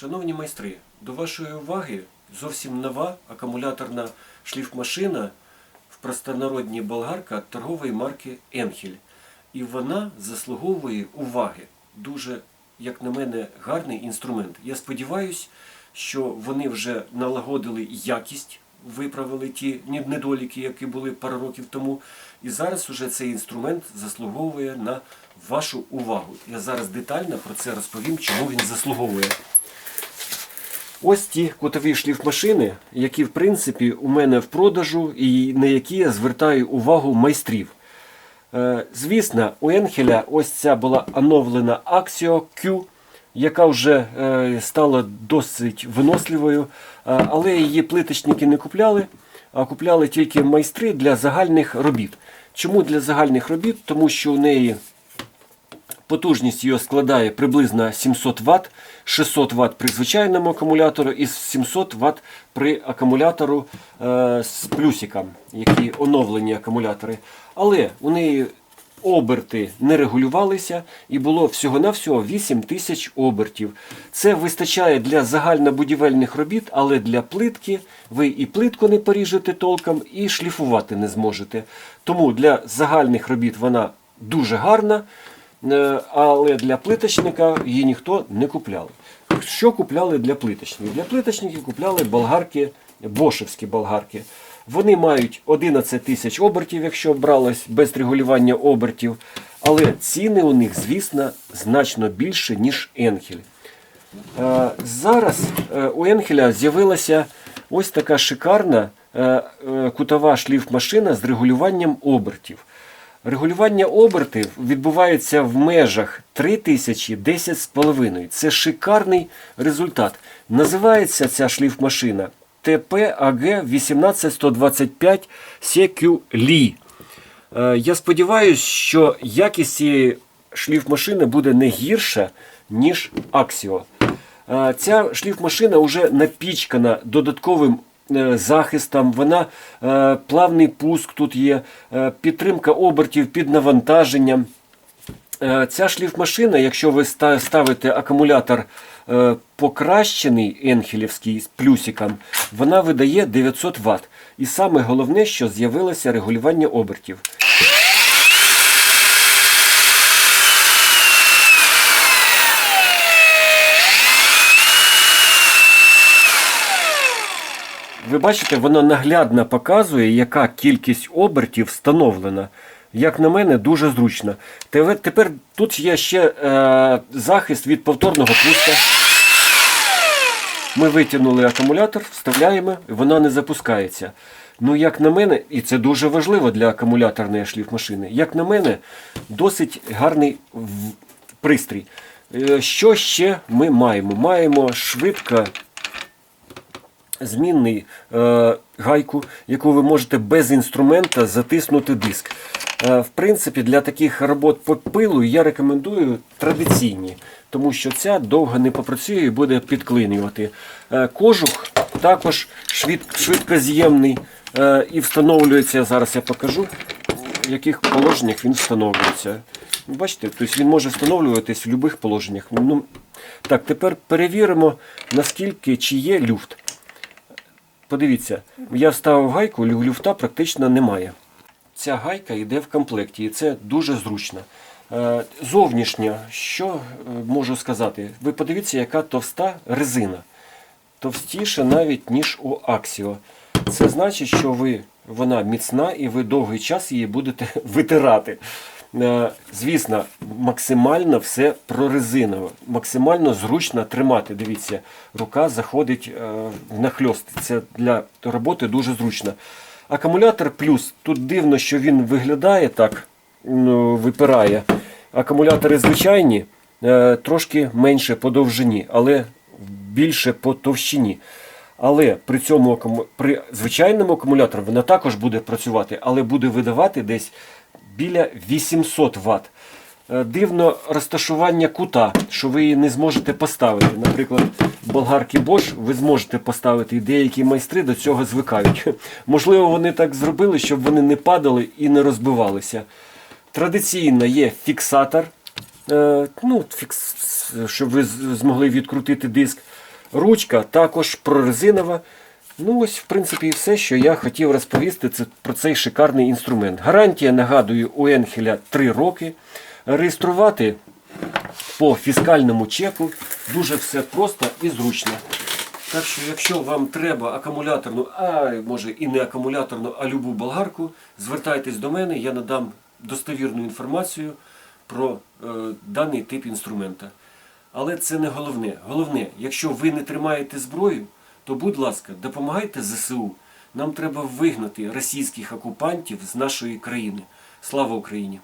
Шановні майстри, до вашої уваги зовсім нова акумуляторна шліфмашина в простонародній болгарка торгової марки Енхель. І вона заслуговує уваги. Дуже, як на мене, гарний інструмент. Я сподіваюся, що вони вже налагодили якість, виправили ті недоліки, які були пару років тому. І зараз уже цей інструмент заслуговує на вашу увагу. Я зараз детально про це розповім, чому він заслуговує. Ось ті кутові шліфмашини, які в принципі у мене в продажу і на які я звертаю увагу майстрів. Е, Звісно, у Енхеля ось ця була оновлена Axio Q, яка вже е, стала досить виносливою, е, але її плиточники не купляли, а купляли тільки майстри для загальних робіт. Чому для загальних робіт? Тому що у неї Потужність її складає приблизно 700 Вт, 600 Вт при звичайному акумулятору і 700 Вт при акумулятору е, з плюсиком, які оновлені акумулятори. Але у неї оберти не регулювалися і було всього-навсього 8 тисяч обертів. Це вистачає для загальнобудівельних робіт, але для плитки ви і плитку не поріжете толком, і шліфувати не зможете. Тому для загальних робіт вона дуже гарна. Е, але для плиточника її ніхто не купляв. Що купляли для плиточників? Для плиточників купляли болгарки, бошевські болгарки. Вони мають 11 тисяч обертів, якщо бралось без регулювання обертів. Але ціни у них, звісно, значно більше, ніж Енхель. Е, Зараз е, у Енхеля з'явилася ось така шикарна кутова шліфмашина з регулюванням обертів. Регулювання обертів відбувається в межах 3000 10,5. Це шикарний результат. Називається ця шліфмашина TPAG 18125 CQ Li. Е, Я сподіваюся, що якість цієї шліфмашини буде не гірша, ніж Axio. Е, Ця шліфмашина вже напічкана додатковим е, захистом, вона е, плавний пуск тут є, е, підтримка обертів під навантаженням. Ця шліфмашина, якщо ви ставите акумулятор покращений енхелівський з плюсиком, вона видає 900 Вт. І саме головне, що з'явилося регулювання обертів. Ви бачите, воно наглядно показує, яка кількість обертів встановлена. Як на мене, дуже зручно. Тепер, тут є ще е, захист від повторного пуска. Ми витягнули акумулятор, вставляємо, і вона не запускається. Ну, як на мене, і це дуже важливо для акумуляторної шліфмашини, як на мене, досить гарний пристрій. Е, Що ще ми маємо? Маємо швидко змінний е, гайку, яку ви можете без інструмента затиснути диск. Е, в принципі, для таких робот по пилу я рекомендую традиційні, тому що ця довго не попрацює і буде підклинювати. Е, кожух також швид, швидкоз'ємний е, і встановлюється, зараз я покажу, в яких положеннях він встановлюється. Бачите, тобто він може встановлюватись в будь-яких положеннях. Ну, так, тепер перевіримо, наскільки чи є люфт. Подивіться, я вставив гайку, люфта практично немає. Ця гайка йде в комплекті, і це дуже зручно. Е, Зовнішня, що е, можу сказати? Ви подивіться, яка товста резина. Товстіша навіть, ніж у Axio. Це значить, що ви, вона міцна і ви довгий час її будете витирати. Звісно, максимально все прорезиново, максимально зручно тримати. Дивіться, рука заходить е, нахльост. Це для роботи дуже зручно. Акумулятор плюс. Тут дивно, що він виглядає так, ну, випирає. Акумулятори звичайні, е, трошки менше по довжині, але більше по товщині. Але при цьому при звичайному акумуляторі вона також буде працювати, але буде видавати десь біля 800 Вт. Е, Дивно розташування кута, що ви її не зможете поставити. Наприклад, болгарки Bosch ви зможете поставити, і деякі майстри до цього звикають. Можливо, вони так зробили, щоб вони не падали і не розбивалися. Традиційно є фіксатор, е, ну, щоб ви змогли відкрутити диск. Ручка також прорезинова. Ну ось, в принципі, і все, що я хотів розповісти це про цей шикарний інструмент. Гарантія, нагадую, у Енхеля 3 роки. Реєструвати по фіскальному чеку дуже все просто і зручно. Так що, якщо вам треба акумуляторну, а може і не акумуляторну, а любу болгарку, звертайтесь до мене, я надам достовірну інформацію про е, даний тип інструмента. Але це не головне. Головне, якщо ви не тримаєте зброю, то будь ласка, допомагайте ЗСУ. Нам треба вигнати російських окупантів з нашої країни. Слава Україні!